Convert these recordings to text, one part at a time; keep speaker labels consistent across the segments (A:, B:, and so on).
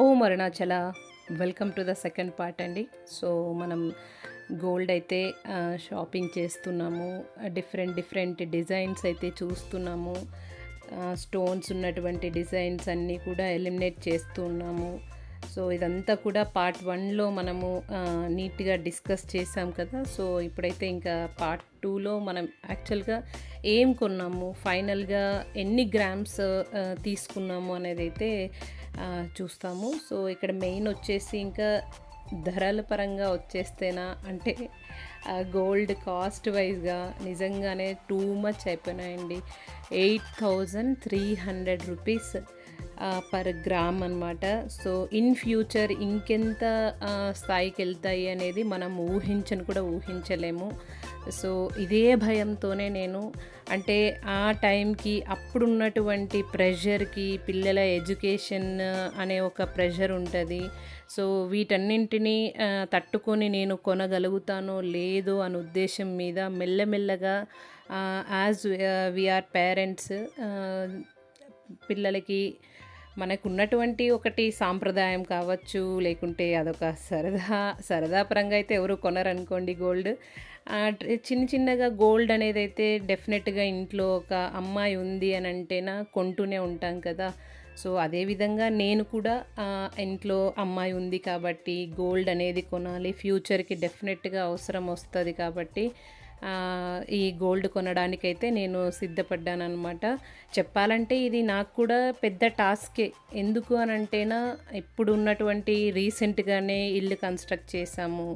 A: Om Arunachala welcome to the second part అండి. So మనం gold అయితే షాపింగ్ చేస్తున్నాము. డిఫరెంట్ డిఫరెంట్ డిజైన్స్ అయితే చూస్తున్నాము. స్టోన్స్ ఉన్నటువంటి డిజైన్స్ అన్నీ కూడా ఎలిమినేట్ చేస్తున్నాము సో ఇదంతా కూడా పార్ట్ వన్లో మనము నీట్గా డిస్కస్ చేసాం కదా. సో ఇప్పుడైతే ఇంకా పార్ట్ టూలో మనం యాక్చువల్గా ఏం కొన్నాము? ఫైనల్గా ఎన్ని గ్రామ్స్ తీసుకున్నాము అనేది అయితే చూస్తాము. సో ఇక్కడ మెయిన్ వచ్చేసి ఇంకా ధరల పరంగా వచ్చేస్తేనా అంటే గోల్డ్ కాస్ట్ వైజ్గా నిజంగానే టూ మచ్ అయిపోయినాయండి. Eight thousand three hundred rupees per gram అనమాట సో ఇన్ ఫ్యూచర్ ఇంకెంత స్థాయికి వెళ్తాయి అనేది మనం ఊహించను కూడా ఊహించలేము. సో ఇదే భయంతోనే నేను అంటే ఆ టైంకి అప్పుడున్నటువంటి ప్రెషర్కి పిల్లల ఎడ్యుకేషన్ అనే ఒక ప్రెషర్ ఉంటుంది. సో వీటన్నింటినీ తట్టుకొని నేను కొనగలుగుతానో లేదో అనే ఉద్దేశం మీద మెల్లమెల్లగా యాజ్ వీఆర్ పేరెంట్స్ పిల్లలకి మనకు ఉన్నటువంటి ఒకటి సాంప్రదాయం కావచ్చు లేకుంటే అదొక సరదా సరదా పరంగా అయితే ఎవరు కొనరనుకోండి గోల్డ్. చిన్న చిన్నగా గోల్డ్ అనేది అయితే డెఫినెట్గా ఇంట్లో ఒక అమ్మాయి ఉంది అని అంటేనా కొంటూనే ఉంటాం కదా. సో అదేవిధంగా నేను కూడా ఇంట్లో అమ్మాయి ఉంది కాబట్టి గోల్డ్ అనేది కొనాలి. ఫ్యూచర్కి డెఫినెట్గా అవసరం వస్తుంది కాబట్టి ఈ గోల్డ్ కొనడానికైతే నేను సిద్ధపడ్డాను అనమాట చెప్పాలంటే ఇది నాకు కూడా పెద్ద టాస్కే. ఎందుకు అని అంటేనా ఇప్పుడు ఉన్నటువంటి రీసెంట్గానే ఇల్లు కన్స్ట్రక్ట్ చేశాము.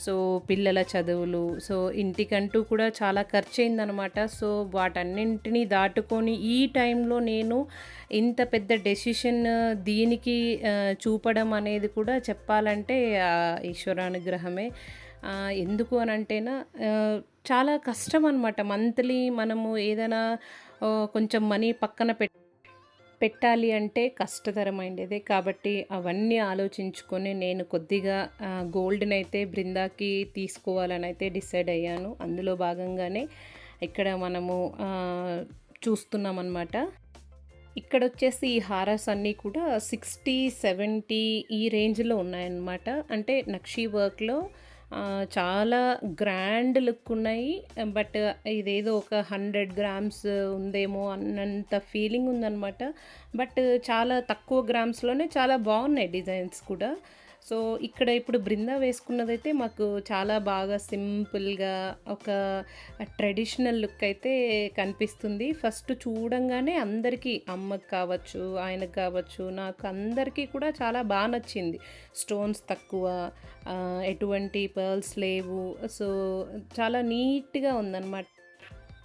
A: సో పిల్లల చదువులు సో ఇంటికంటూ కూడా చాలా ఖర్చు అయిందనమాట సో వాటన్నింటినీ దాటుకొని ఈ టైంలో నేను ఇంత పెద్ద డెసిషన్ దీనికి చూపడం అనేది కూడా చెప్పాలంటే ఈశ్వరానుగ్రహమే. ఎందుకు అని అంటేనా చాలా కష్టం అనమాట మంత్లీ మనము ఏదైనా కొంచెం మనీ పక్కన పెట్టి పెట్టాలి అంటే కష్టతరమైనదే కాబట్టి అవన్నీ ఆలోచించుకొని నేను కొద్దిగా గోల్డ్ని అయితే బృందాకి తీసుకోవాలని అయితే డిసైడ్ అయ్యాను. అందులో భాగంగానే ఇక్కడ మనము చూస్తున్నాం అనమాట ఇక్కడ వచ్చేసి ఈ హారాస్ అన్నీ కూడా సిక్స్టీ సెవెంటీ ఈ రేంజ్లో ఉన్నాయన్నమాట. అంటే నక్షీ వర్క్లో చాలా గ్రాండ్ లుక్ ఉన్నాయి. బట్ ఇదేదో ఒక హండ్రెడ్ గ్రామ్స్ ఉందేమో అన్నంత ఫీలింగ్ ఉందన్నమాట. బట్ చాలా తక్కువ గ్రామ్స్లోనే చాలా బాగున్నాయి డిజైన్స్ కూడా. సో ఇక్కడ ఇప్పుడు బృందా వేసుకున్నదైతే మాకు చాలా బాగా సింపుల్గా ఒక ట్రెడిషనల్ లుక్ అయితే కనిపిస్తుంది. ఫస్ట్ చూడంగానే అందరికీ అమ్మకి కావచ్చు ఆయనకు కావచ్చు నాకు అందరికీ కూడా చాలా బాగా నచ్చింది. స్టోన్స్ తక్కువ ఎటువంటి పర్ల్స్ లేవు. సో చాలా నీట్గా ఉందన్నమాట.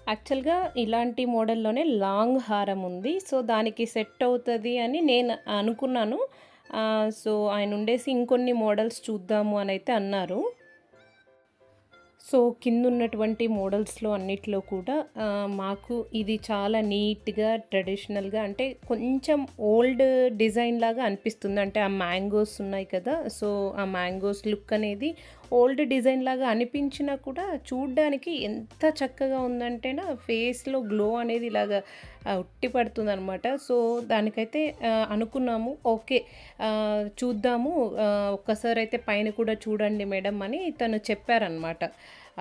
A: యాక్చువల్గా ఇలాంటి మోడల్లోనే లాంగ్ హారం ఉంది. సో దానికి సెట్ అవుతుంది అని నేను అనుకున్నాను. సో ఆయన ఉండేసి ఇంకొన్ని మోడల్స్ చూద్దాము అని అయితే అన్నారు. సో కింద ఉన్నటువంటి మోడల్స్లో అన్నిట్లో కూడా మాకు ఇది చాలా నీట్గా ట్రెడిషనల్గా అంటే కొంచెం ఓల్డ్ డిజైన్ లాగా అనిపిస్తుంది. అంటే ఆ మ్యాంగోస్ ఉన్నాయి కదా సో ఆ మ్యాంగోస్ లుక్ అనేది ఓల్డ్ డిజైన్ లాగా అనిపించినా కూడా చూడడానికి ఎంత చక్కగా ఉందంటేనా ఫేస్లో గ్లో అనేది ఇలాగా ఉట్టి పడుతుంది అనమాట సో దానికైతే అనుకున్నాము. ఓకే చూద్దాము. ఒక్కసారి అయితే పైన కూడా చూడండి మేడం అని తను చెప్పారనమాట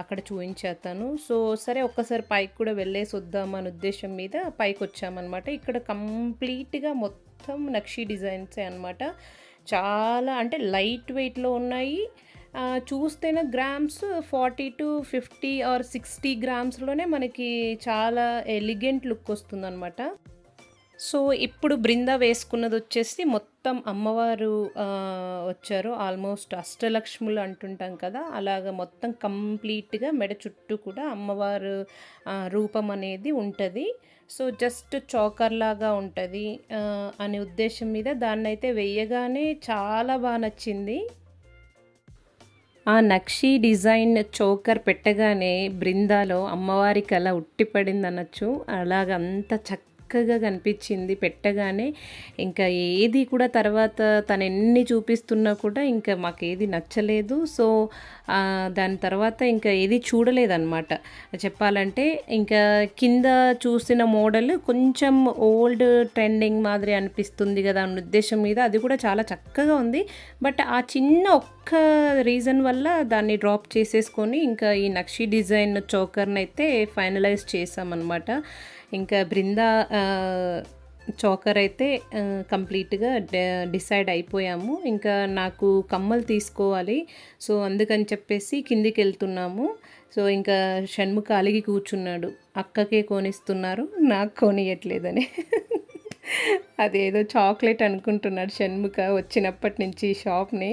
A: అక్కడ చూపించేస్తాను సో సరే ఒక్కసారి పైకి కూడా వెళ్ళేసి వద్దాం అనే ఉద్దేశం మీద పైకి వచ్చామన్నమాట ఇక్కడ కంప్లీట్గా మొత్తం నక్షి డిజైన్సే అనమాట చాలా అంటే లైట్ వెయిట్లో ఉన్నాయి. చూస్తే చూస్తేనే grams forty to fifty or sixty గ్రామ్స్లోనే మనకి చాలా ఎలిగెంట్ లుక్ వస్తుందన్నమాట. సో ఇప్పుడు బృంద వేసుకున్నది వచ్చేసి మొత్తం అమ్మవారు వచ్చారు. ఆల్మోస్ట్ అష్టలక్ష్ములు అంటుంటాం కదా అలాగ మొత్తం కంప్లీట్గా మెడ చుట్టూ కూడా అమ్మవారు రూపం అనేది ఉంటుంది. సో జస్ట్ చోకర్ లాగా ఉంటుంది అనే ఉద్దేశం మీద దాన్నైతే వేయగానే చాలా బాగా నచ్చింది. ఆ నక్షి డిజైన్ చోకర్ పెట్టగానే బృందాలో అమ్మవారికి అలా ఉట్టిపడింది అనొచ్చు అలాగంత చక్క చక్కగా కనిపించింది పెట్టగానే ఇంకా ఏది కూడా తర్వాత తను ఎన్ని చూపిస్తున్నా కూడా ఇంకా మాకు ఏది నచ్చలేదు. సో దాని తర్వాత ఇంకా ఏది చూడలేదన్నమాట. చెప్పాలంటే ఇంకా కింద చూసిన మోడల్ కొంచెం ఓల్డ్ ట్రెండింగ్ మాదిరి అనిపిస్తుంది కదా అన్న ఉద్దేశం మీద అది కూడా చాలా చక్కగా ఉంది. బట్ ఆ చిన్న ఒక్క రీజన్ వల్ల దాన్ని డ్రాప్ చేసేసుకొని ఇంకా ఈ నక్షి డిజైన్ చోకర్ని అయితే ఫైనలైజ్ చేసామన్నమాట ఇంకా బృందా చోకర్ అయితే కంప్లీట్గా డిసైడ్ అయిపోయాము. ఇంకా నాకు కమ్మలు తీసుకోవాలి. సో అందుకని చెప్పేసి కిందికి వెళ్తున్నాము సో ఇంకా షణ్ముఖ అలిగి కూర్చున్నాడు. అక్కకే కొనిస్తున్నారు. నాకు కొనియట్లేదని. అదేదో చాక్లెట్ అనుకుంటున్నాడు షణ్ముఖ వచ్చినప్పటి నుంచి షాప్ని.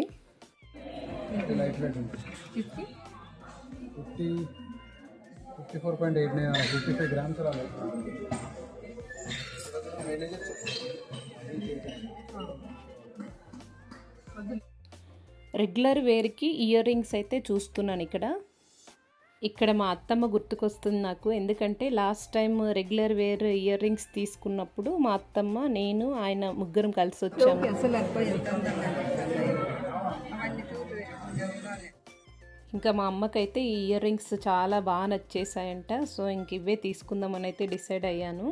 B: Fifty four point eight nine fifty five grams అలా
A: రెగ్యులర్ వేర్కి ఇయర్ రింగ్స్ అయితే చూస్తున్నాను ఇక్కడ. ఇక్కడ మా అత్తమ్మ గుర్తుకొస్తుంది నాకు. ఎందుకంటే last time regular wear earrings తీసుకున్నప్పుడు మా అత్తమ్మ నేను ఆయన ముగ్గురం కలిసి వచ్చాము. ఇంకా మా అమ్మకైతే ఈ ఇయర్ రింగ్స్ చాలా బాగా నచ్చేసాయంట. సో ఇంక ఇవే తీసుకుందామని అయితే డిసైడ్ అయ్యాను.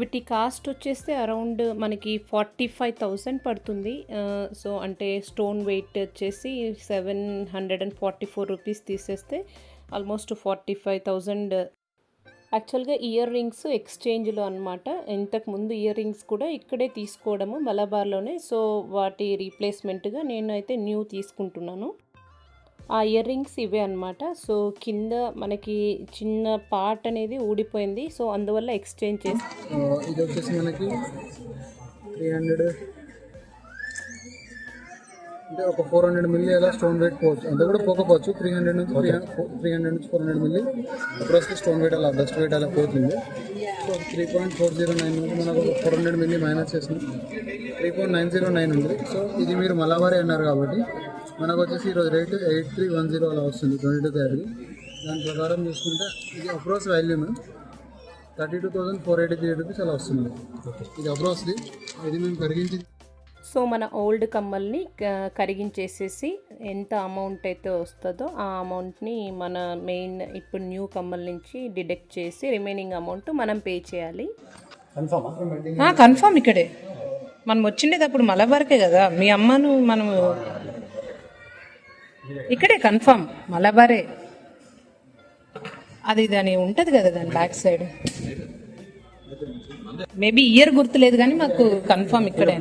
A: వీటి కాస్ట్ వచ్చేస్తే అరౌండ్ మనకి ఫార్టీ ఫైవ్ థౌజండ్ పడుతుంది. సో అంటే స్టోన్ వెయిట్ వచ్చేసి seven hundred and forty four rupees తీసేస్తే ఆల్మోస్ట్ ఫార్టీ ఫైవ్ థౌజండ్ యాక్చువల్గా ఇయర్ రింగ్స్ ఎక్స్చేంజ్లో అనమాట ఇంతకు ముందు ఇయర్ రింగ్స్ కూడా ఇక్కడే తీసుకోవడము మలబార్లోనే. సో వాటి రీప్లేస్మెంట్గా నేను అయితే న్యూ తీసుకుంటున్నాను. ఆ ఇయర్ రింగ్స్ ఇవే అనమాట సో కింద మనకి చిన్న పార్ట్ అనేది ఊడిపోయింది. సో అందువల్ల ఎక్స్చేంజ్ చేసి
B: ఇది వచ్చేసి మనకి త్రీ హండ్రెడ్ అంటే ఒక ఫోర్ హండ్రెడ్ మిల్లీ అలా స్టోన్ వెయిట్ పోవచ్చు. అంత కూడా పోకపోవచ్చు. త్రీ హండ్రెడ్ నుంచి త్రీ త్రీ హండ్రెడ్ నుంచి ఫోర్ హండ్రెడ్ మిల్లీ అప్పుడు స్టోన్ వెయిట్ అలా డస్ట్ వెయిట్ అలా పోతుంది. So three point four zero nine నుంచి మనకు ఫోర్ హండ్రెడ్ మిల్లీ మైనస్ చేసినాం. Three point nine zero nine ఉంది. సో ఇది మీరు మలబారీ అన్నారు కాబట్టి మనకు వచ్చేసి ఈరోజు rate eight three one zero అలా వస్తుంది ట్వంటీ టూ క్యారీ దాని ప్రకారం చూసుకుంటే ఇది approach volume thirty two thousand four eighty three rupees అలా వస్తుంది. ఇది అప్రోచ్ది ఇది మేము కరిగించి
A: సో మన ఓల్డ్ కమ్మల్ని కరిగించేసేసి ఎంత అమౌంట్ అయితే వస్తుందో ఆ అమౌంట్ని మన మెయిన్ ఇప్పుడు న్యూ కమ్మల్ నుంచి డిడక్ట్ చేసి రిమైనింగ్ అమౌంట్ మనం పే చేయాలి.
C: కన్ఫామ్ ఇక్కడే. మనం వచ్చిండేది అప్పుడు మలబార్కే కదా. మీ అమ్మను మనము ఇక్కడే కన్ఫామ్ మలబారే. అది దాని ఉంటది కదా దాని బ్యాక్ సైడ్. మేబీ ఇయర్ గుర్తులేదు కానీ మాకు కన్ఫామ్ ఇక్కడే.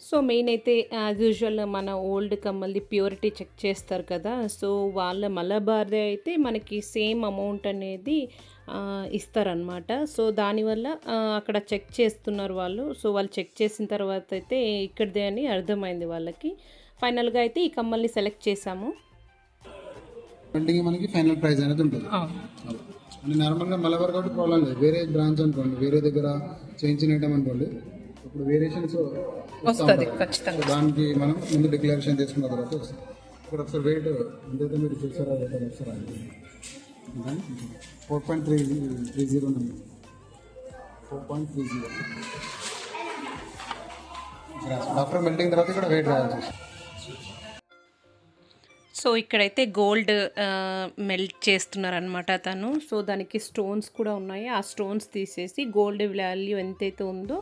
A: సో మెయిన్ అయితే యాజ్ యూజువల్ మన ఓల్డ్ కమ్మల్ది ప్యూరిటీ చెక్ చేస్తారు కదా. సో వాళ్ళ మలబార్దే అయితే మనకి సేమ్ అమౌంట్ అనేది ఇస్తారనమాట సో దానివల్ల అక్కడ చెక్ చేస్తున్నారు వాళ్ళు. సో వాళ్ళు చెక్ చేసిన తర్వాత అయితే ఇక్కడిదే అని అర్థమైంది వాళ్ళకి. ఫైనల్గా అయితే ఈ కమ్మల్ని సెలెక్ట్ చేసాము
B: వెల్డింగ్ మనకి ఫైనల్ ప్రైస్ అనేది ఉంటుంది. నార్మల్గా మలబార్ కాబట్టి ప్రాబ్లం లేదు. వేరే బ్రాంచ్ అనుకోండి వేరే దగ్గర చేయించిన ఐటమ్ అనుకోండి ఇప్పుడు వేరియేషన్స్
C: వస్తుంది ఖచ్చితంగా.
B: దానికి మనం ముందు డిక్లరేషన్ చేసుకున్న తర్వాత వస్తుంది. ఇక్కడ ఒకసారి వెయిట్ ఎంతైతే మీరు చూసారో అదైతే ఒకసారి four point three three zero number four point three zero doctor melting తర్వాత ఇక్కడ వెయిట్ రాయాల్సి వస్తుంది.
A: సో ఇక్కడైతే గోల్డ్ మెల్ట్ చేస్తున్నారనమాట తను. సో దానికి స్టోన్స్ కూడా ఉన్నాయి. ఆ స్టోన్స్ తీసేసి గోల్డ్ వాల్యూ ఎంతైతే ఉందో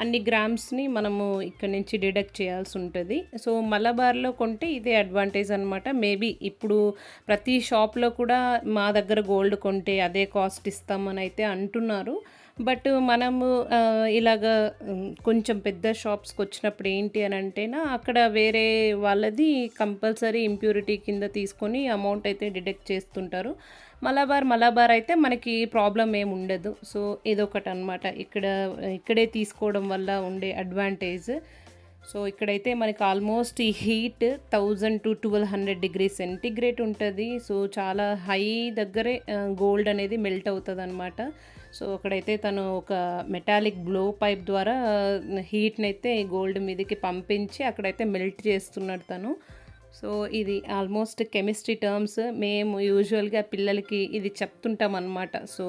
A: అన్ని గ్రామ్స్ని మనము ఇక్కడ నుంచి డిడక్ట్ చేయాల్సి ఉంటుంది. సో మలబార్లో కొంటే ఇదే అడ్వాంటేజ్ అనమాట మేబీ ఇప్పుడు ప్రతి షాప్లో కూడా మా దగ్గర గోల్డ్ కొంటే అదే కాస్ట్ ఇస్తామని అయితే అంటున్నారు. బట్ మనము ఇలాగ కొంచెం పెద్ద షాప్స్కి వచ్చినప్పుడు ఏంటి అని అంటేనా అక్కడ వేరే వాళ్ళది కంపల్సరీ ఇంప్యూరిటీ కింద తీసుకొని అమౌంట్ అయితే డిడక్ట్ చేస్తుంటారు. మలబార్ మలబార్ అయితే మనకి ప్రాబ్లం ఏమి ఉండదు. సో ఇదొకటి అనమాట ఇక్కడ ఇక్కడే తీసుకోవడం వల్ల ఉండే అడ్వాంటేజ్. సో ఇక్కడైతే మనకి ఆల్మోస్ట్ ఈ heat thousand to twelve hundred degree centigrade ఉంటుంది. సో చాలా హై దగ్గరే గోల్డ్ అనేది మెల్ట్ అవుతుంది అనమాట సో అక్కడైతే తను ఒక మెటాలిక్ బ్లో పైప్ ద్వారా హీట్ని అయితే గోల్డ్ మీదకి పంపించి అక్కడైతే మెల్ట్ చేస్తున్నాడు తను. సో ఇది ఆల్మోస్ట్ కెమిస్ట్రీ టర్మ్స్. మేము యూజువల్గా పిల్లలకి ఇది చెప్తుంటాం అనమాట సో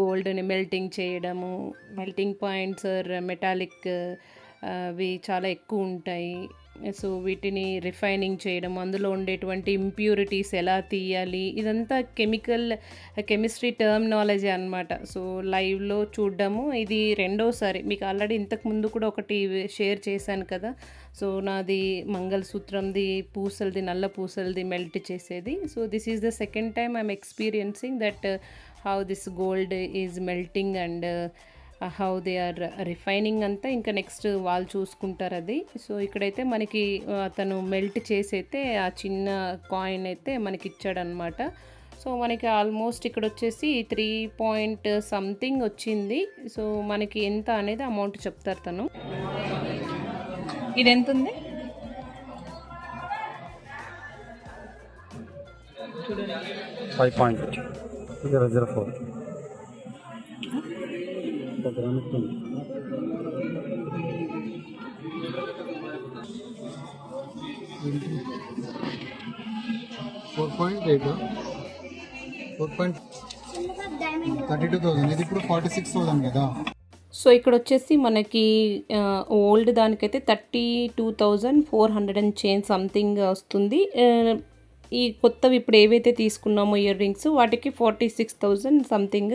A: గోల్డ్ని మెల్టింగ్ చేయడము మెల్టింగ్ పాయింట్స్ మెటాలిక్ అవి చాలా ఎక్కువ ఉంటాయి. సో వీటిని రిఫైనింగ్ చేయడం అందులో ఉండేటువంటి ఇంప్యూరిటీస్ ఎలా తీయాలి ఇదంతా కెమికల్ కెమిస్ట్రీ టర్మినాలజీ అనమాట సో లైవ్లో చూడడము ఇది రెండోసారి. మీకు ఆల్రెడీ ఇంతకు ముందు కూడా ఒకటి షేర్ చేశాను కదా. సో నాది మంగళసూత్రంది పూసలది నల్ల పూసలది మెల్ట్ చేసేది. So this is the second time I'm experiencing that how this gold is melting and how they are refining అంతా ఇంకా నెక్స్ట్ వాళ్ళు చూసుకుంటారు అది. సో ఇక్కడైతే మనకి అతను మెల్ట్ చేసి అయితే ఆ చిన్న కాయిన్ అయితే మనకి ఇచ్చాడనమాట సో మనకి ఆల్మోస్ట్ ఇక్కడ వచ్చేసి త్రీ పాయింట్ సంథింగ్ వచ్చింది. సో మనకి ఎంత అనేది అమౌంట్ చెప్తారు తను.
C: ఇది ఎంత ఉంది
D: five point zero zero four
B: four point eight. Four point thirty two thousand. ఇది ఇప్పుడు ఫార్టీ సిక్స్ థౌసండ్ కదా?
A: సో ఇక్కడ వచ్చేసి మనకి ఓల్డ్ దానికైతే thirty two thousand four hundred and change something వస్తుంది. ఈ కొత్తవి ఇప్పుడు ఏవైతే తీసుకున్నామో ఇయర్ రింగ్స్ వాటికి forty six thousand something.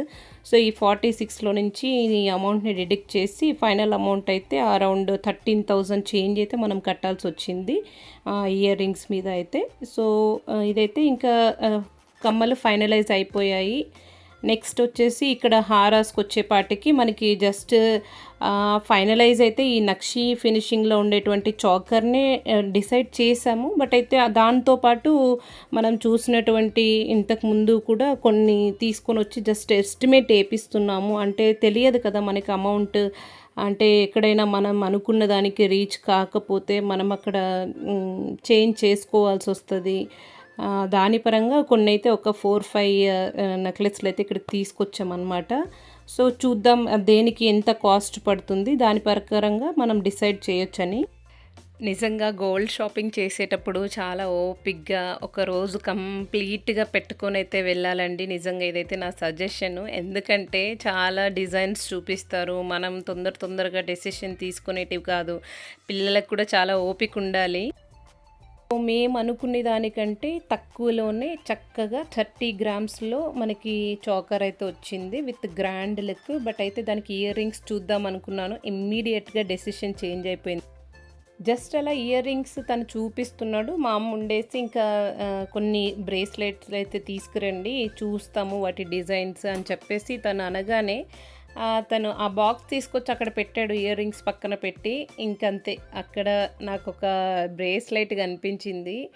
A: So ఈ ఫార్టీ సిక్స్లో నుంచి ఈ అమౌంట్ని డిడక్ట్ చేసి ఫైనల్ అమౌంట్ అయితే అరౌండ్ థర్టీన్ థౌజండ్ చేంజ్ అయితే మనం కట్టాల్సి వచ్చింది ఇయర్ రింగ్స్ మీద అయితే. సో ఇదైతే ఇంకా కమ్మలు ఫైనలైజ్ అయిపోయాయి. నెక్స్ట్ వచ్చేసి ఇక్కడ హారాస్కి వచ్చేపాటికి మనకి జస్ట్ ఫైనలైజ్ అయితే ఈ నక్షి ఫినిషింగ్లో ఉండేటువంటి చాకర్నే డిసైడ్ చేసాము. బట్ అయితే దాంతోపాటు మనం చూసినటువంటి ఇంతకుముందు కూడా కొన్ని తీసుకొని వచ్చి జస్ట్ ఎస్టిమేట్ వేపిస్తున్నాము అంటే తెలియదు కదా మనకి అమౌంట్ అంటే ఎక్కడైనా మనం అనుకున్న దానికి రీచ్ కాకపోతే మనం అక్కడ చేంజ్ చేసుకోవాల్సి వస్తుంది. దాని పరంగా కొన్ని అయితే ఒక ఫోర్ ఫైవ్ నెక్లెస్లు అయితే ఇక్కడికి తీసుకొచ్చామన్నమాట. సో చూద్దాం అది దేనికి ఎంత కాస్ట్ పడుతుంది దాని ప్రకారంగా మనం డిసైడ్ చేయొచ్చని. నిజంగా గోల్డ్ షాపింగ్ చేసేటప్పుడు చాలా ఓపిక్గా ఒక రోజు కంప్లీట్గా పెట్టుకొని అయితే వెళ్ళాలండి. నిజంగా ఇదైతే నా సజెషన్. ఎందుకంటే చాలా డిజైన్స్ చూపిస్తారు. మనం తొందర తొందరగా డెసిషన్ తీసుకునేటివి కాదు. పిల్లలకు కూడా చాలా ఓపిక ఉండాలి. మేము అనుకునే దానికంటే తక్కువలోనే చక్కగా థర్టీ గ్రామ్స్లో మనకి చాకర్ అయితే వచ్చింది విత్ గ్రాండ్ లుక్. బట్ అయితే దానికి ఇయర్ రింగ్స్ చూద్దాం అనుకున్నాను. ఇమ్మీడియట్గా డెసిషన్ చేంజ్ అయిపోయింది. జస్ట్ అలా ఇయర్ రింగ్స్ తను చూపిస్తున్నాడు. మా అమ్మ ఉండేసి ఇంకా కొన్ని బ్రేస్లెట్స్ అయితే తీసుకురండి చూస్తాము వాటి డిజైన్స్ అని చెప్పేసి తను అనగానే తను ఆ బాక్స్ తీసుకొచ్చి అక్కడ పెట్టాడు ఇయర్ రింగ్స్ పక్కన పెట్టి. ఇంకంతే. అక్కడ నాకు ఒక బ్రేస్లెట్ కనిపించింది.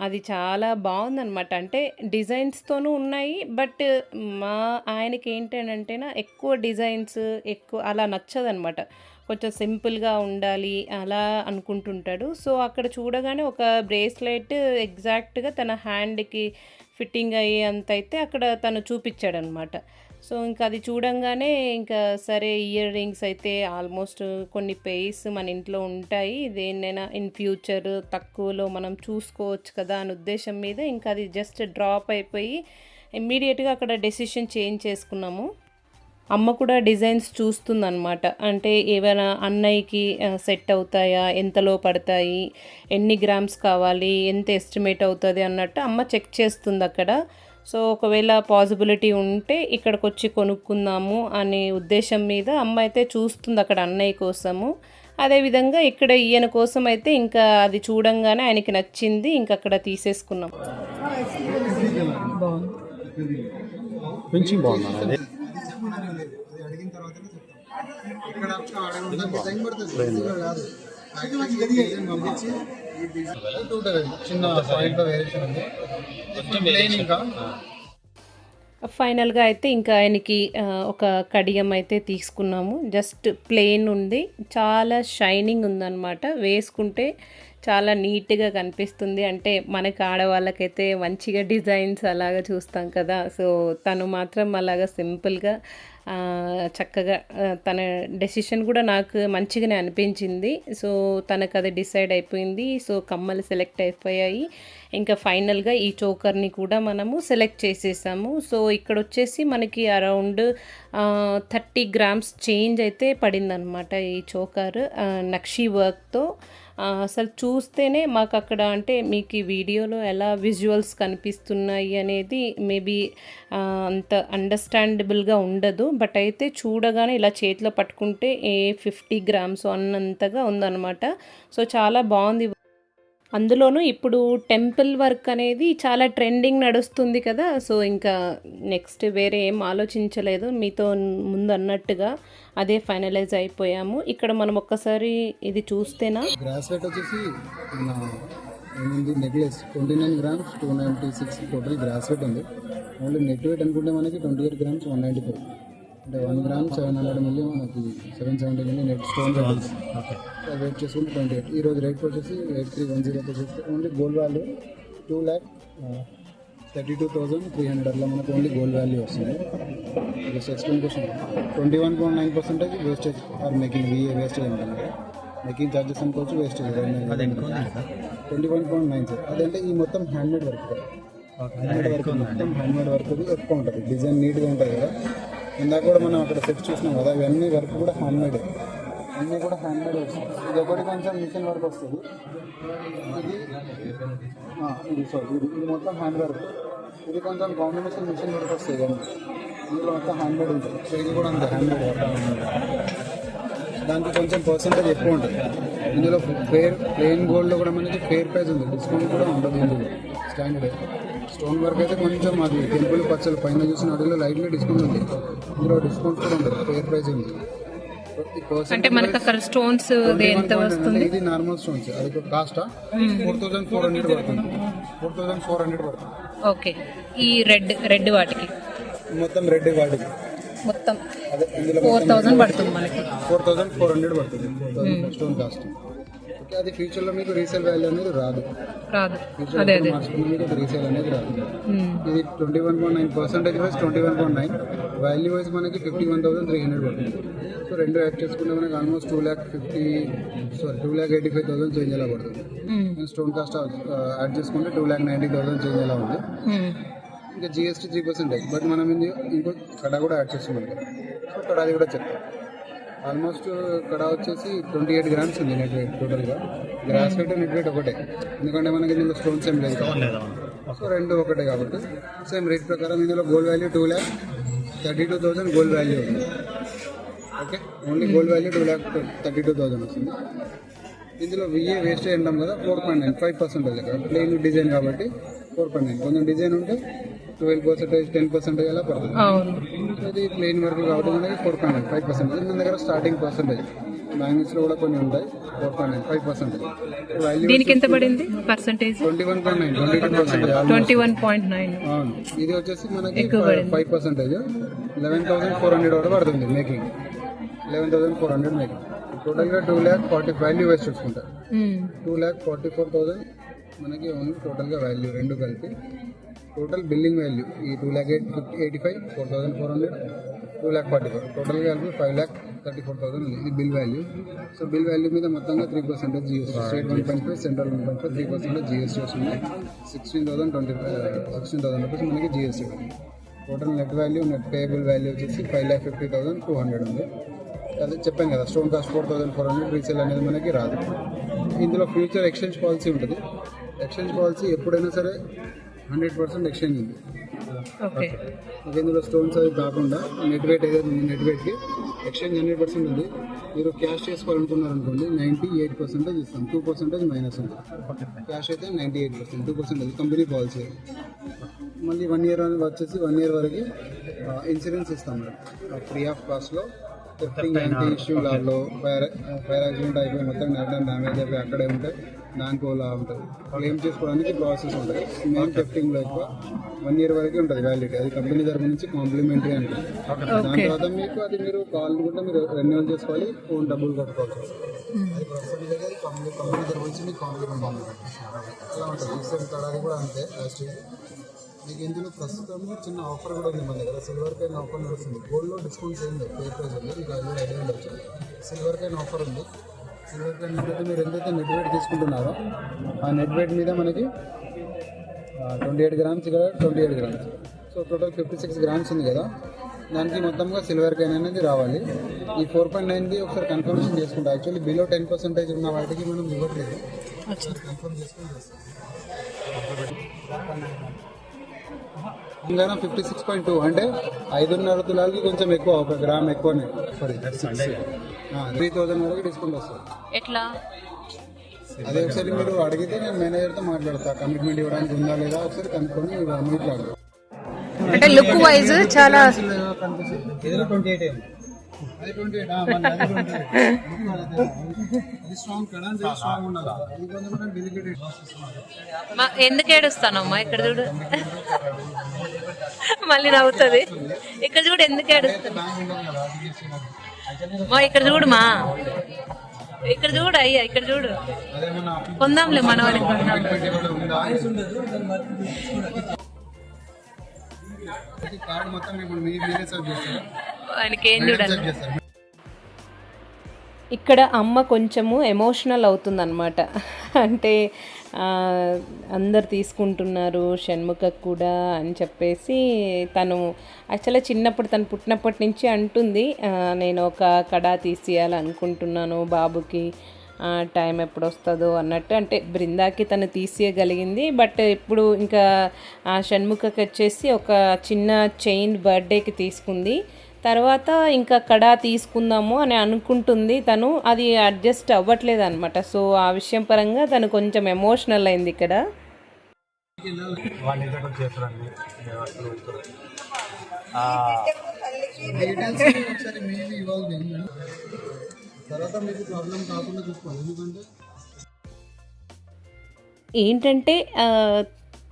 A: అది చాలా బాగుందనమాట అంటే డిజైన్స్తోనూ ఉన్నాయి బట్ మా ఆయనకి ఏంటంటేనా ఎక్కువ డిజైన్స్ ఎక్కువ అలా నచ్చదనమాట కొంచెం సింపుల్గా ఉండాలి అలా అనుకుంటుంటాడు. సో అక్కడ చూడగానే ఒక బ్రేస్లెట్ ఎగ్జాక్ట్గా తన హ్యాండ్కి ఫిట్టింగ్ అయ్యేంత అయితే అక్కడ తను చూపించాడనమాట సో ఇంకా అది చూడంగానే ఇంకా సరే ఇయర్ రింగ్స్ అయితే ఆల్మోస్ట్ కొన్ని పేస్ మన ఇంట్లో ఉంటాయి. దేన్నైనా ఇన్ ఫ్యూచర్ తక్కువలో మనం చూసుకోవచ్చు కదా అనే ఉద్దేశం మీద ఇంకా అది జస్ట్ డ్రాప్ అయిపోయి ఇమ్మీడియట్గా అక్కడ డెసిషన్ చేంజ్ చేసుకున్నాము. అమ్మ కూడా డిజైన్స్ చూస్తుందన్నమాట. అంటే ఏమైనా అన్నయ్యకి సెట్ అవుతాయా? ఎంతలో పడతాయి? ఎన్ని గ్రామ్స్ కావాలి? ఎంత ఎస్టిమేట్ అవుతుంది అన్నట్టు అమ్మ చెక్ చేస్తుంది అక్కడ. సో ఒకవేళ పాసిబిలిటీ ఉంటే ఇక్కడికి వచ్చి కొనుక్కుందాము అనే ఉద్దేశం మీద అమ్మ అయితే చూస్తుంది అక్కడ అన్నయ్య కోసము అదేవిధంగా ఇక్కడ ఈయన కోసం అయితే ఇంకా అది చూడంగానే ఆయనకి నచ్చింది ఇంకా అక్కడ తీసేసుకున్నాం
D: ఫినిషింగ్ బాగుంది అది
B: అడిగిన తర్వాతనే చెప్తాం ఇక్కడ చిన్న వేరియేషన్ ఉంది ఇంకా.
A: ఫైనల్గా అయితే ఇంకా ఆయనకి ఒక కడియం అయితే తీసుకున్నాము. జస్ట్ ప్లెయిన్ ఉంది. చాలా షైనింగ్ ఉందన్నమాట. వేసుకుంటే చాలా నీట్గా కనిపిస్తుంది. అంటే మనకి ఆడవాళ్ళకైతే మంచిగా డిజైన్స్ అలాగా చూస్తాం కదా. సో తను మాత్రం అలాగా సింపుల్గా చక్కగా తన డెసిషన్ కూడా నాకు మంచిగానే అనిపించింది. సో తనకు అది డిసైడ్ అయిపోయింది. సో కమ్మలు సెలెక్ట్ అయిపోయాయి. ఇంకా ఫైనల్గా ఈ చోకర్ని కూడా మనము సెలెక్ట్ చేసేసాము. సో ఇక్కడ వచ్చేసి మనకి అరౌండ్ థర్టీ గ్రామ్స్ చేంజ్ అయితే పడిందనమాట ఈ చోకర్ నక్షీ వర్క్తో అసలు చూస్తేనే మాకు అక్కడ అంటే మీకు ఈ వీడియోలో ఎలా విజువల్స్ కనిపిస్తున్నాయి అనేది మేబీ అంత అండర్స్టాండబుల్గా ఉండదు. బట్ అయితే చూడగానే ఇలా చేతిలో పట్టుకుంటే ఏ ఫిఫ్టీ గ్రామ్స్ అన్నంతగా ఉందన్నమాట. సో చాలా బాగుంది. అందులోనూ ఇప్పుడు టెంపుల్ వర్క్ అనేది చాలా ట్రెండింగ్ నడుస్తుంది కదా. సో ఇంకా నెక్స్ట్ వేరే ఏం ఆలోచించలేదు. మీతో ముందు అన్నట్టుగా అదే ఫైనలైజ్ అయిపోయాము. ఇక్కడ మనం ఒక్కసారి ఇది చూస్తేనా?
B: బ్రాస్లెట్ వచ్చేసి ఏముంది? Necklace twenty nine grams two ninety six total gross weight ఉంది. ఓన్లీ నెట్ వెయిట్ అనుకుంటే మనకి twenty eight grams one ninety five అంటే one gram seven hundred milli మనకి seven seventy milli net stone weight అది weight చేసుకుంటే twenty eight ఈ రోజు rate వచ్చేసి ఎయిట్ త్రీ వన్ జీరో వచ్చేసి only gold value two lakh thirty two thousand three hundred అట్లా మనకు ఓన్లీ గోల్డ్ వాల్యూ వస్తుంది. Just explain twenty one point nine percentage wastage or making VA wastage ఉంటుంది making charges అనుకోవచ్చు wastage twenty one point nine sir అదంటే ఈ మొత్తం handmade work handmade work మొత్తం handmade work ఎక్కువ ఉంటుంది. డిజైన్ నీట్గా ఉంటుంది కదా. ఇందాక కూడా మనం అక్కడ సెట్ చూసినాం కదా ఇవన్నీ వర్క్ కూడా హ్యాండ్మేడ్ అన్నీ కూడా హ్యాండ్మేడ్ వస్తుంది ఇది ఒకటి కొంచెం మిషన్ వర్క్ వస్తుంది. ఇది ఇది సారీ ఇది ఇది మొత్తం హ్యాండ్ వర్క్ ఇది కొంచెం కాంబినేషన్ మిషన్ వర్క్ వస్తుంది కానీ ఇందులో మొత్తం హ్యాండ్మేడ్ ఉంటుంది. సో ఇది కూడా అంత హ్యాండ్మేడ్ దానికి కొంచెం పర్సంటేజ్ ఎక్కువ ఉంటుంది. ఇందులో ఫేర్ ప్లెయిన్ గోల్డ్లో కూడా మనకి ఫేర్ ప్రైస్ ఉంది. డిస్కౌంట్ కూడా ఉండదు ఇందులో. స్టాండర్డ్ స్టోన్ వర్క్ అయితే కొంచెం అది టెంపుల్ పచ్చలు పైన చూసిన వాటిలో లైట్లీ డిస్కౌంట్ ఉంది. ఇందులో డిస్కౌంట్ కూడా ఉండదు ఫేర్ ప్రైస్ ఉంది.
C: అంటే మనకి అక్కడ స్టోన్స్ ఎంత వస్తుంది?
B: ఇది నార్మల్ స్టోన్స్ అది cost four thousand four hundred పడుతుంది. ఫోర్ థౌసండ్ ఫోర్ హండ్రెడ్ పడుతుంది.
C: ఓకే. ఈ రెడ్ రెడ్ వాటికి?
B: మొత్తం రెడ్ వాటికి.
C: మొత్తం ఫోర్ థౌజండ్ పడుతుంది మనకి.
B: ఫోర్ థౌసండ్ ఫోర్ హండ్రెడ్ పడుతుంది. స్టోన్ కాస్ట్ అది ఫ్యూచర్లో మీకు రీసేల్ వాల్యూ అనేది రాదు.
C: రాదు.
B: ఫ్యూచర్
C: అదే అదే.
B: మీకు రీసేల్ అనేది రాదు. ఇది twenty one point nine percentage wise twenty one point nine value wise మనకి fifty one thousand three hundred పడుతుంది. సో రెండు యాడ్ చేసుకుంటే మనకి almost two lakh fifty sorry two lakh eighty five thousand change అలా పడుతుంది. స్టోన్ కాస్ట్ యాడ్ చేసుకుంటే two lakh ninety thousand change అలా ఉంది. ఇంకా జిఎస్టీ త్రీ పర్సెంటేజ్ బట్ మనం ఇంకో కడ కూడా యాడ్ చేస్తున్నాం కదా సో కడ అది కూడా చెప్తాం. ఆల్మోస్ట్ కడ వచ్చేసి ట్వంటీ ఎయిట్ గ్రామ్స్ ఉంది నెట్ వెయిట్ టోటల్గా గ్రాస్ వెయిట్ నెట్ వెయిట్ ఒకటే. ఎందుకంటే మనకి ఇందులో స్టోన్స్ ఏం లేదు. సో రెండు ఒకటే కాబట్టి. సేమ్ రేట్ ప్రకారం ఇందులో gold value two lakh thirty two thousand gold value ఉంది. Okay only gold value two lakh thirty two thousand వస్తుంది. ఇందులో విఏ వేస్ట్ అంటాం కదా four point nine five percentage కదా ప్లెయిన్ డిజైన్ కాబట్టి ఫోర్ పాయింట్ నైన్ కొంచెం డిజైన్ ఉంటే twelve percentage ten percentage అలా పడుతుంది. ఇది ప్లెయిన్ వర్క్ కాబట్టి మనకి four point nine five percentage మన దగ్గర స్టార్టింగ్ పర్సెంటేజ్ బ్యాంగిల్స్లో కూడా కొన్ని ఉంటాయి four point nine five percentage
C: దీనికి ఎంత పడింది percentage
B: twenty one point nine twenty two percentage
C: twenty one point nine
B: అవును. ఇది వచ్చేసి మనకి five percentage eleven thousand four hundred వరకు పడుతుంది making eleven thousand four hundred making టోటల్గా two lakh forty value waste చూసుకుంటా. Two lakh forty four thousand మనకి only టోటల్గా వాల్యూ రెండు కలిపి టోటల్ బిల్లింగ్ వాల్యూ ఈ two lakh eight fifty eighty five four thousand four hundred two lakh forty four టోటల్గా కలిపి five lakh thirty four thousand ఉంది. ఇది bill value so bill value మీద మొత్తంగా three percentage GST state one point five central one point five three percentage GST వస్తుంది. Sixteen thousand twenty sixteen thousand rupees మనకి GST total net value net payable value వచ్చేసి five lakh fifty thousand two hundred ఉంది. అదే చెప్పాను కదా stone cost four thousand four hundred resale అనేది మనకి రాదు. ఇందులో ఫ్యూచర్ ఎక్స్చేంజ్ పాలసీ ఉంటుంది. ఎక్స్చేంజ్ పాలసీ ఎప్పుడైనా సరే హండ్రెడ్ పర్సెంట్ ఎక్స్చేంజ్ ఉంది.
C: ఓకే.
B: ఇందులో స్టోన్స్ అవి కాకుండా నెట్ వెయిట్ ఏదైతే ఉంది నెట్ వెయిట్కి ఎక్స్చేంజ్ హండ్రెడ్ పర్సెంట్ ఉంది. మీరు క్యాష్ చేసుకోవాలనుకున్నారు అనుకోండి నైంటీ ఎయిట్ పర్సెంటేజ్ ఇస్తాం. టూ పర్సెంటేజ్ మైనస్ ఉంటుంది క్యాష్ అయితే ninety eight percent two percentage company policy మళ్ళీ వన్ ఇయర్ వచ్చేసి వన్ ఇయర్ వరకు ఇన్సూరెన్స్ ఇస్తాం మేడం. ఫ్రీ ఆఫ్ కాస్ట్లో థెఫ్టింగ్ ఇష్యూ లాలో ఫైర్ ఫైర్ యాక్సిడెంట్ అయిపోయి మొత్తం నెట్ డ్యామేజ్ అయిపోయి అక్కడే ఉంటే దానికి లా ఉంటుంది. క్లెయిమ్ చేసుకోవడానికి ప్రాసెస్ ఉంటుంది. మెయిన్ థెఫ్టింగ్లో ఎక్కువ వన్ ఇయర్ వరకే ఉంటుంది వ్యాలిడిటీ అది కంపెనీ తరపు నుంచి కాంప్లిమెంటరీ అంటుంది దాని తర్వాత మీకు అది మీరు కావాలనుకుంటే మీరు రెన్యువల్ చేసుకోవాలి ఫోన్ డబ్బులు కట్టుకోవచ్చు. అది కంపెనీ కంపెనీ తరపు నుంచి మీకు కాంప్లిమెంట్ అలా ఉంటుంది. కూడా అంతే లాస్ట్ మీకు ఇందులో ప్రస్తుతం చిన్న ఆఫర్ కూడా ఉంది మన దగ్గర. సిల్వర్ కైన్ ఆఫర్ నడుస్తుంది. గోల్డ్లో డిస్కౌంట్స్ ఏం లేదు. పే ప్రైస్ ఉంది. మీకు అది ఐడియా ఉండొచ్చు. సిల్వర్ కైన్ ఆఫర్ ఉంది. ఏంటంటే మీరు ఎంతైతే నెట్ వెయిట్ తీసుకుంటున్నారో ఆ నెట్ వెయిట్ మీద మనకి ట్వంటీ ఎయిట్ గ్రామ్స్ ఇక్కడ twenty eight grams so total fifty six grams ఉంది కదా. దానికి మొత్తంగా సిల్వర్ కైన్ అనేది రావాలి. ఈ ఫోర్ పాయింట్ నైన్ది ఒకసారి కన్ఫర్మేషన్ చేసుకుంటాం. యాక్చువల్లీ బిలో టెన్ పర్సెంటేజ్ ఉన్న వాటికి మనం ఇవ్వట్లేదు. కన్ఫర్మ్ చేసుకుని ఫిఫ్టీ సిక్స్ పాయింట్ టూ అంటే ఐదున్నర తులాలకి కొంచెం ఎక్కువ ఒక గ్రామ్ ఎక్కువనే సారీ త్రీ థౌజండ్ వరకు డిస్కౌంట్ వస్తుంది.
A: ఎట్లా?
B: అదే ఒకసారి మీరు అడిగితే నేను మేనేజర్తో మాట్లాడతా. కమిట్మెంట్ ఇవ్వడానికి ఉందా లేదా ఒకసారి కనుక్కొని మాట్లాడు.
C: అంటే లుక్ వైజ్ చాలా ఎందుకు ఏడుస్తానమ్మా? ఇక్కడ చూడు. మళ్ళీ నవ్వుతుంది. ఇక్కడ చూడు ఎందుకు ఏడుస్తా
B: కదా.
C: మా ఇక్కడ చూడు మా ఇక్కడ చూడు అయ్యా ఇక్కడ చూడు. కొందాంలే కొందాం
B: చేస్తారు
C: ఆయనకి ఏం చూడాలి?
A: ఇక్కడ అమ్మ కొంచెము ఎమోషనల్ అవుతుందన్నమాట. అంటే అందరు తీసుకుంటున్నారు షణ్ముఖకు కూడా అని చెప్పేసి తను యాక్చువల్గా చిన్నప్పుడు తను పుట్టినప్పటి నుంచి అంటుంది. నేను ఒక కడా తీసేయాలనుకుంటున్నాను బాబుకి. టైం ఎప్పుడు వస్తుందో అన్నట్టు. అంటే బృందాకి తను తీసేయగలిగింది. బట్ ఇప్పుడు ఇంకా ఆ షణ్ముఖకి వచ్చేసి ఒక చిన్న చైన్ బర్త్డేకి తీసుకుంది. తర్వాత ఇంకా కడా తీసుకుందాము అని అనుకుంటుంది. తను అది అడ్జస్ట్ అవ్వట్లేదు అనమాట సో ఆ విషయం పరంగా తను కొంచెం ఎమోషనల్ అయింది ఇక్కడ.
B: తర్వాత మీకు ప్రాబ్లం కాకుండా చూసుకోవాలి ఎందుకంటే
A: ఏంటంటే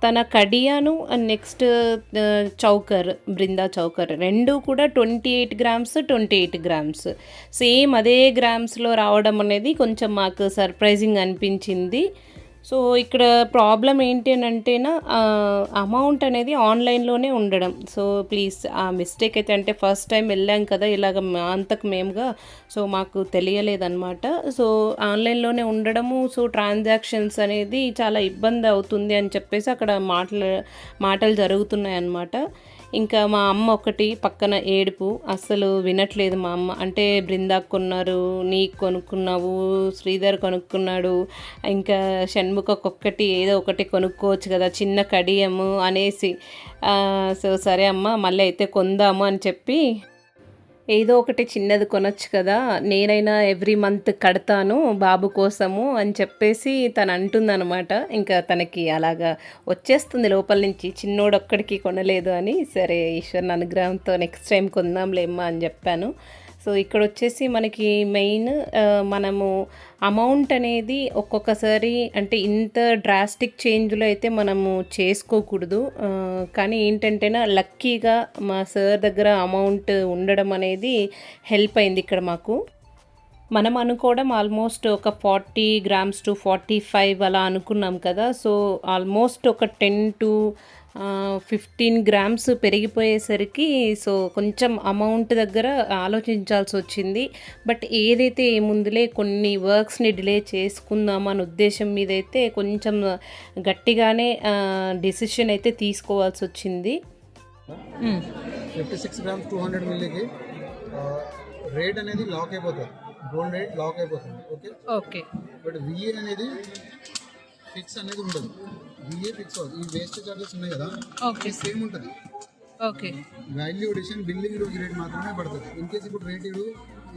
A: తన కడియాను నెక్స్ట్ చౌకర్ బృందా చౌకర్. రెండు కూడా twenty eight grams twenty eight grams. Same అదే గ్రామ్స్లో రావడం అనేది కొంచెం మాకు సర్ప్రైజింగ్ అనిపించింది. సో ఇక్కడ ప్రాబ్లం ఏంటి అని అంటేనా అమౌంట్ అనేది ఆన్లైన్లోనే ఉండడం. సో ప్లీజ్ ఆ మిస్టేక్ అయితే అంటే ఫస్ట్ టైం వెళ్ళాం కదా ఇలాగ అంతకు మేముగా సో మాకు తెలియలేదన్నమాట. సో ఆన్లైన్లోనే ఉండడము సో ట్రాన్సాక్షన్స్ అనేది చాలా ఇబ్బంది అవుతుంది అని చెప్పేసి అక్కడ మాటలు మాటలు జరుగుతున్నాయి అన్నమాట ఇంకా మా అమ్మ ఒకటి పక్కన ఏడుపు అస్సలు వినట్లేదు మా అమ్మ. అంటే బృందాకు కొన్నారు నీకు కొనుక్కున్నావు శ్రీధర్ కొనుక్కున్నాడు ఇంకా షణ్ ఒక్కటి ఏదో ఒకటి కొనుక్కోవచ్చు కదా చిన్న కడియము అనేసి. సో సరే అమ్మ మళ్ళీ అయితే కొందాము అని చెప్పి ఏదో ఒకటి చిన్నది కొనొచ్చు కదా నేనైనా ఎవ్రీ మంత్ కడతాను బాబు కోసము అని చెప్పేసి తను అంటుందన్నమాట. ఇంకా తనకి అలాగా వచ్చేస్తుంది లోపల నుంచి చిన్నోడొక్కడికి కొనలేదు అని. సరే ఈశ్వర్ అనుగ్రహంతో నెక్స్ట్ టైం కొందాంలేమ్మా అని చెప్పాను. సో ఇక్కడ వచ్చేసి మనకి మెయిన్ మనము అమౌంట్ అనేది ఒక్కొక్కసారి అంటే ఇంత డ్రాస్టిక్ చేంజ్లో అయితే మనము చేసుకోకూడదు. కానీ ఏంటంటేనా లక్కీగా మా సార్ దగ్గర అమౌంట్ ఉండడం అనేది హెల్ప్ అయింది ఇక్కడ మాకు. మనం అనుకోవడం ఆల్మోస్ట్ ఒక forty grams to forty five అలా అనుకున్నాం కదా సో ఆల్మోస్ట్ ఒక టెన్ టు ఫిఫ్టీన్ గ్రామ్స్ పెరిగిపోయేసరికి సో కొంచెం అమౌంట్ దగ్గర ఆలోచించాల్సి వచ్చింది. బట్ ఏదైతే ఏముందిలే కొన్ని వర్క్స్ని డిలే చేసుకుందాం అనే ఉద్దేశం మీద అయితే కొంచెం గట్టిగానే డిసిషన్ అయితే తీసుకోవాల్సి వచ్చింది.
B: Fifty six grams two hundred మిల్లీకి rate అనేది లాక్ అయిపోతుంది. గోల్డ్ రేట్ లాక్ అయిపోతుంది. ఓకే
C: ఓకే
B: బట్ విఏ అనేది ఫిక్స్ అనేది ఉండదు. విఏ ఫిక్స్ ఈ వేస్ట్ చార్జెస్ ఉన్నాయి కదా
C: ఓకే
B: సేమ్ ఉంటుంది.
C: ఓకే
B: వాల్యూ ఎడిషన్ బిల్లింగ్ రోజు రేట్ మాత్రమే పడుతుంది. ఇన్ కేసు ఇప్పుడు రేట్ ఇప్పుడు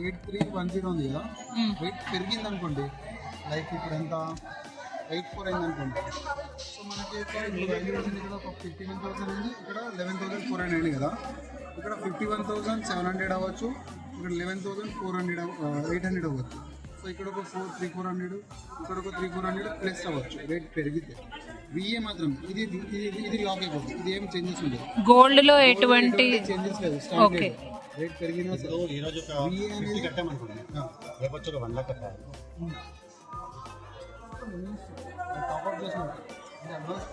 B: ఎయిట్ త్రీ వన్ జీరో ఉంది కదా రేట్ పెరిగింది అనుకోండి లైక్ ఇప్పుడు ఎంత? ఎయిట్ ఫోర్ అయింది అనుకోండి. సో మనకి వాల్యూ ఎడిషన్ ఇక్కడ ఒక ఫిఫ్టీ వన్ థౌసండ్ ఉంది. ఇక్కడ లెవెన్ థౌసండ్ ఫోర్ హండ్రెడ్ కదా. ఇక్కడ fifty one thousand seven hundred అవ్వచ్చు. ఇక్కడ eleven thousand four hundred eight hundred అవ్వచ్చు. సో ఇక్కడ ఒక ఫోర్ త్రీ ఫోర్ హండ్రెడ్ ఇక్కడ ఒక త్రీ ఫోర్ హండ్రెడ్ ప్లస్ అవ్వచ్చు. రేట్ పెరిగితే. విఏ మాత్రం ఇది ఇది ఇది లాక్ అయిపోతుంది. ఇది ఏం చేంజెస్ ఉండదు.
C: గోల్డ్లో ఎటువంటి
B: చేంజెస్ లేదు
C: ఓకే
B: రేట్ పెరిగినా సరే. అనేది
D: ఒక వన్ లాక్ కట్టాలి.
B: అడ్వాన్స్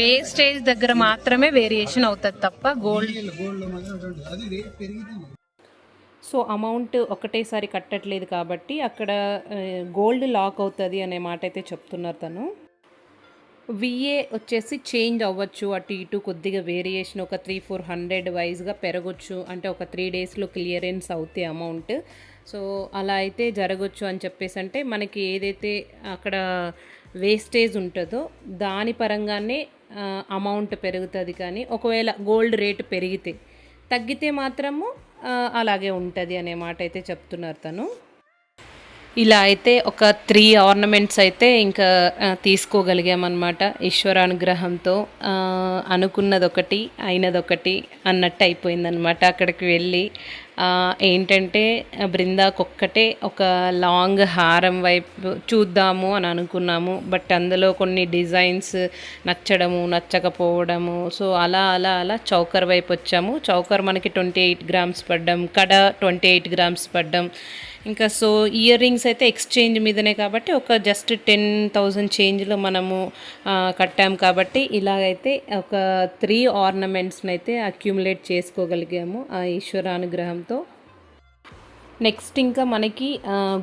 C: వేస్టేజ్ దగ్గర మాత్రమే వేరియేషన్ అవుతుంది తప్ప గోల్డ్
A: సో అమౌంట్ ఒకటేసారి కట్టట్లేదు కాబట్టి అక్కడ గోల్డ్ లాక్ అవుతుంది అనే మాట అయితే చెప్తున్నారు తను. విఏ వచ్చేసి చేంజ్ అవ్వచ్చు అటు ఇటు కొద్దిగా వేరియేషన్ ఒక త్రీ ఫోర్ హండ్రెడ్ వైజ్గా పెరగచ్చు. అంటే ఒక త్రీ డేస్లో క్లియరెన్స్ అవుతాయి అమౌంట్ సో అలా అయితే జరగచ్చు అని చెప్పేసి అంటే మనకి ఏదైతే అక్కడ వేస్టేజ్ ఉంటుందో దాని పరంగానే అమౌంట్ పెరుగుతుంది కానీ ఒకవేళ గోల్డ్ రేటు పెరిగితే తగ్గితే మాత్రము అలాగే ఉంటుంది అనే మాట అయితే చెప్తున్నారు తను. ఇలా అయితే ఒక త్రీ ఆర్నమెంట్స్ అయితే ఇంకా తీసుకోగలిగామన్నమాట ఈశ్వరానుగ్రహంతో. అనుకున్నదొకటి అనుకున్నది ఒకటి అన్నట్టు అయిపోయిందనమాట అక్కడికి వెళ్ళి. ఏంటంటే బృందాకొక్కటే ఒక లాంగ్ హారం వైపు చూద్దాము అని అనుకున్నాము. బట్ అందులో కొన్ని డిజైన్స్ నచ్చడము నచ్చకపోవడము. సో అలా అలా అలా చౌకర్ వైపు వచ్చాము. చౌకర్ మనకి ట్వంటీ ఎయిట్ గ్రామ్స్ పడ్డం కడ ట్వంటీ ఎయిట్ గ్రామ్స్ పడ్డం. ఇంకా సో ఇయర్ రింగ్స్ అయితే ఎక్స్చేంజ్ మీదనే కాబట్టి ఒక జస్ట్ టెన్ థౌజండ్ చేంజ్లో మనము కట్టాం కాబట్టి ఇలాగైతే ఒక త్రీ ఆర్నమెంట్స్ని అయితే అక్యుములేట్ చేసుకోగలిగాము ఆ ఈశ్వరానుగ్రహంతో. నెక్స్ట్ ఇంకా మనకి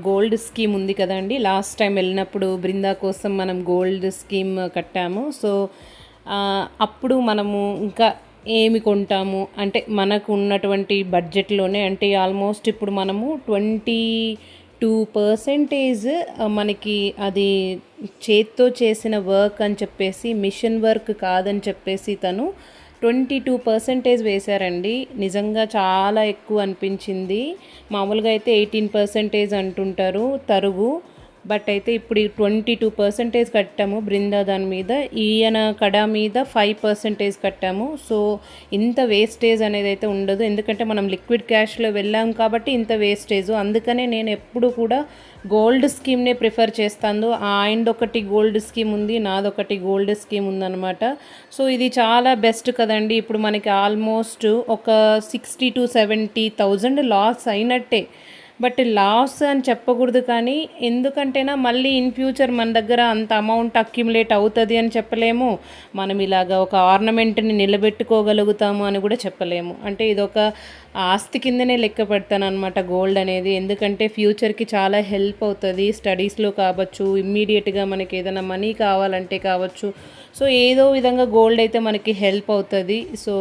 A: గోల్డ్ స్కీమ్ ఉంది కదండి. లాస్ట్ టైం వెళ్ళినప్పుడు బృందా కోసం మనం గోల్డ్ స్కీమ్ కట్టాము. సో అప్పుడు మనము ఇంకా ఏమి కొంటాము? అంటే మనకు ఉన్నటువంటి బడ్జెట్లోనే అంటే ఆల్మోస్ట్ ఇప్పుడు మనము ట్వంటీ టూ పర్సెంటేజ్ మనకి అది చేత్తో చేసిన వర్క్ అని చెప్పేసి మిషన్ వర్క్ కాదని చెప్పేసి తను ట్వంటీ టూ పర్సెంటేజ్ వేశారండి. నిజంగా చాలా ఎక్కువ అనిపించింది. మామూలుగా అయితే ఎయిటీన్ పర్సెంటేజ్ అంటుంటారు తరుగు బట్ అయితే ఇప్పుడు ట్వంటీ టూ పర్సెంటేజ్ కట్టాము బృందా దాని మీద ఈయన కడ మీద ఫైవ్ పర్సెంటేజ్ కట్టాము. సో ఇంత వేస్టేజ్ అనేది అయితే ఉండదు. ఎందుకంటే మనం లిక్విడ్ క్యాష్లో వెళ్ళాం కాబట్టి ఇంత వేస్టేజ్ అందుకనే నేను ఎప్పుడు కూడా గోల్డ్ స్కీమ్నే ప్రిఫర్ చేస్తాను. ఆయనదొకటి ఒకటి గోల్డ్ స్కీమ్ ఉంది నాదొకటి గోల్డ్ స్కీమ్ ఉందన్నమాట. సో ఇది చాలా బెస్ట్ కదండి. ఇప్పుడు మనకి ఆల్మోస్ట్ ఒక sixty to seventy thousand loss అయినట్టే. బట్ లాస్ అని చెప్పకూడదు కానీ ఎందుకంటేనా మళ్ళీ ఇన్ ఫ్యూచర్ మన దగ్గర అంత అమౌంట్ అక్యుములేట్ అవుతుంది అని చెప్పలేము. మనం ఇలాగ ఒక ఆర్నమెంట్ని నిలబెట్టుకోగలుగుతాము అని కూడా చెప్పలేము. అంటే ఇదొక ఆస్తి కిందనే లెక్క పెడతాను అనమాట గోల్డ్ అనేది. ఎందుకంటే ఫ్యూచర్కి చాలా హెల్ప్ అవుతుంది. స్టడీస్లో కావచ్చు ఇమ్మీడియట్గా మనకి ఏదైనా మనీ కావాలంటే కావచ్చు. సో ఏదో విధంగా గోల్డ్ అయితే మనకి హెల్ప్ అవుతుంది. సో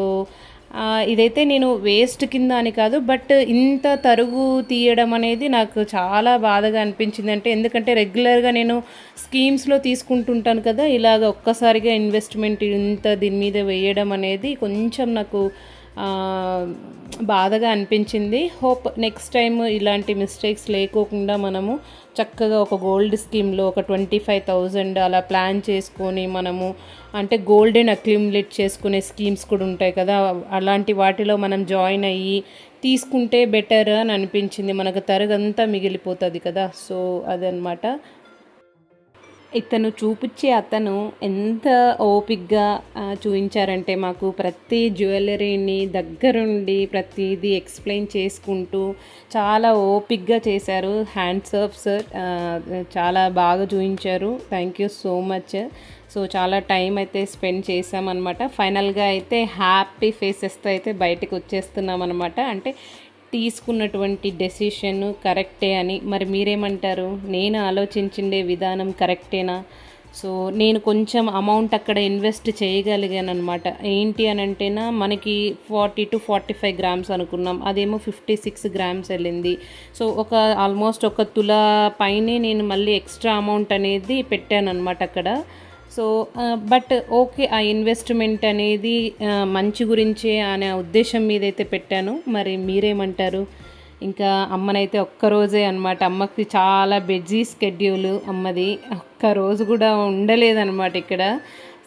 A: ఇదైతే నేను వేస్ట్ కింద అని కాదు బట్ ఇంత తరుగు తీయడం అనేది నాకు చాలా బాధగా అనిపించింది. అంటే ఎందుకంటే రెగ్యులర్గా నేను స్కీమ్స్లో తీసుకుంటుంటాను కదా ఇలాగ ఒక్కసారిగా ఇన్వెస్ట్మెంట్ ఇంత దీని మీద వేయడం అనేది కొంచెం నాకు బాధగా అనిపించింది. హోప్ నెక్స్ట్ టైం ఇలాంటి మిస్టేక్స్ లేకోకుండా మనము చక్కగా ఒక గోల్డ్ స్కీమ్లో ఒక ట్వంటీ ఫైవ్ థౌజండ్ అలా ప్లాన్ చేసుకొని మనము అంటే గోల్డెన్ అక్యూములేట్ చేసుకునే స్కీమ్స్ కూడా ఉంటాయి కదా. అలాంటి వాటిలో మనం జాయిన్ అయ్యి తీసుకుంటే బెటర్ అని అనిపించింది. మనకు తరగంతా మిగిలిపోతుంది కదా. సో అదనమాట ఇతను చూపించే అతను ఎంత ఓపిక్గా చూపించారంటే మాకు ప్రతి జ్యువెలరీని దగ్గరుండి ప్రతిదీ ఎక్స్ప్లెయిన్ చేసుకుంటూ చాలా ఓపిక్గా చేశారు. హ్యాండ్ సర్ఫ్ సార్ చాలా బాగా చూపించారు. Thank you so much so చాలా టైం అయితే స్పెండ్ చేసామన్నమాట ఫైనల్గా అయితే హ్యాపీ ఫేసెస్తో అయితే బయటకు వచ్చేస్తున్నాం అనమాట అంటే తీసుకున్నటువంటి డెసిషన్ కరెక్టే అని మరి మీరేమంటారు? నేను ఆలోచించిండే విధానం కరెక్టేనా? సో నేను కొంచెం అమౌంట్ అక్కడ ఇన్వెస్ట్ చేయగలిగాను అనమాట ఏంటి అని అంటేనా మనకి forty to forty five grams అనుకున్నాం. అదేమో ఫిఫ్టీ సిక్స్ గ్రామ్స్ వెళ్ళింది. సో ఒక ఆల్మోస్ట్ ఒక తులా పైనే నేను మళ్ళీ ఎక్స్ట్రా అమౌంట్ అనేది పెట్టాను అనమాట అక్కడ. సో బట్ ఓకే ఆ ఇన్వెస్ట్మెంట్ అనేది మంచి గురించే అనే ఉద్దేశం మీద అయితే పెట్టాను. మరి మీరేమంటారు? ఇంకా అమ్మనైతే ఒక్కరోజే అనమాట అమ్మకి చాలా బిజీ స్కెడ్యూల్ అమ్మది. ఒక్క రోజు కూడా ఉండలేదన్నమాట ఇక్కడ.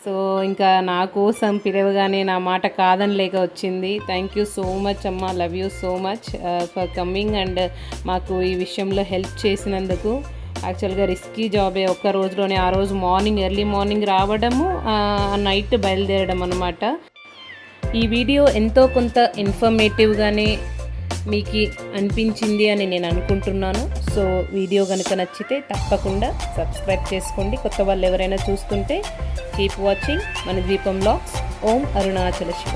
A: సో ఇంకా నా కోసం పిలవగానే నా మాట కాదని లేక వచ్చింది. థ్యాంక్ యూ సో మచ్ అమ్మ. Love you so much for coming and మాకు ఈ విషయంలో హెల్ప్ చేసినందుకు. యాక్చువల్గా రిస్కీ జాబే. ఒక్క రోజులోనే ఆ రోజు మార్నింగ్ ఎర్లీ మార్నింగ్ రావడము నైట్ బయలుదేరడం అనమాట ఈ వీడియో ఎంతో కొంత ఇన్ఫర్మేటివ్గానే మీకు అనిపించింది అని నేను అనుకుంటున్నాను. సో వీడియో కనుక నచ్చితే తప్పకుండా సబ్స్క్రైబ్ చేసుకోండి. కొత్త వాళ్ళు ఎవరైనా చూస్తుంటే కీప్ వాచింగ్. మన ద్వీపం బ్లాగ్స్ ఓం అరుణాచల శివ.